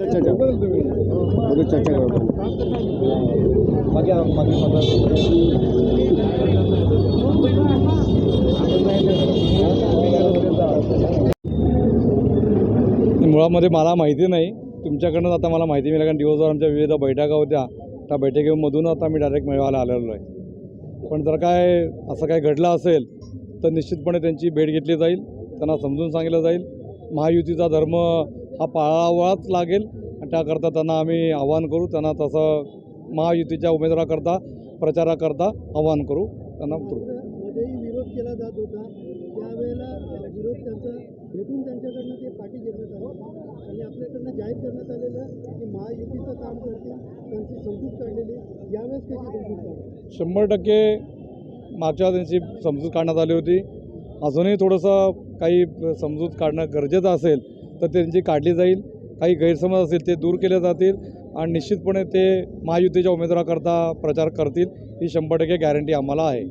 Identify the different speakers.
Speaker 1: मुळामध्ये मला माहिती नाही. तुमच्याकडनं आता मला माहिती मिळाली कारण दिवसभर आमच्या विविध बैठका होत्या. त्या बैठकीमधून आता मी डायरेक्ट मिळवायला आलेलो आहे. पण जर काय असं काय घडलं असेल तर निश्चितपणे त्यांची भेट घेतली जाईल. त्यांना समजून सांगितलं जाईल. महायुतीचा धर्म हा पाळावाच लागेल. आणि त्याकरता त्यांना आम्ही आवाहन करू त्यांना तसं महायुतीच्या उमेदवाराकरता प्रचाराकरता आवाहन करू. त्यांना करू
Speaker 2: मध्येही विरोध केला जात होता. त्यावेळेला अ, विरोध त्यांचा भेटून त्यांच्याकडनं ते पाठी घेण्यात आलं आणि आपल्याकडनं जाहीर करण्यात आलेलं की महायुतीचं काम करतील त्यांची समजूत काढलेली. यावेळेस कशी समजूत काढली?
Speaker 1: शंभर टक्के मागच्या त्यांची समजूत काढण्यात आली होती. अजूनही थोडंसं काही समजूत काढणं गरजेचं असेल तर त्यांची काढली जाईल काही गैरसमज असतील ते दूर केले जातील आणि निश्चितपणे ते महायुतीच्या उमेदवाराकरता प्रचार करतील ही शंभर टक्के गॅरंटी आम्हाला आहे.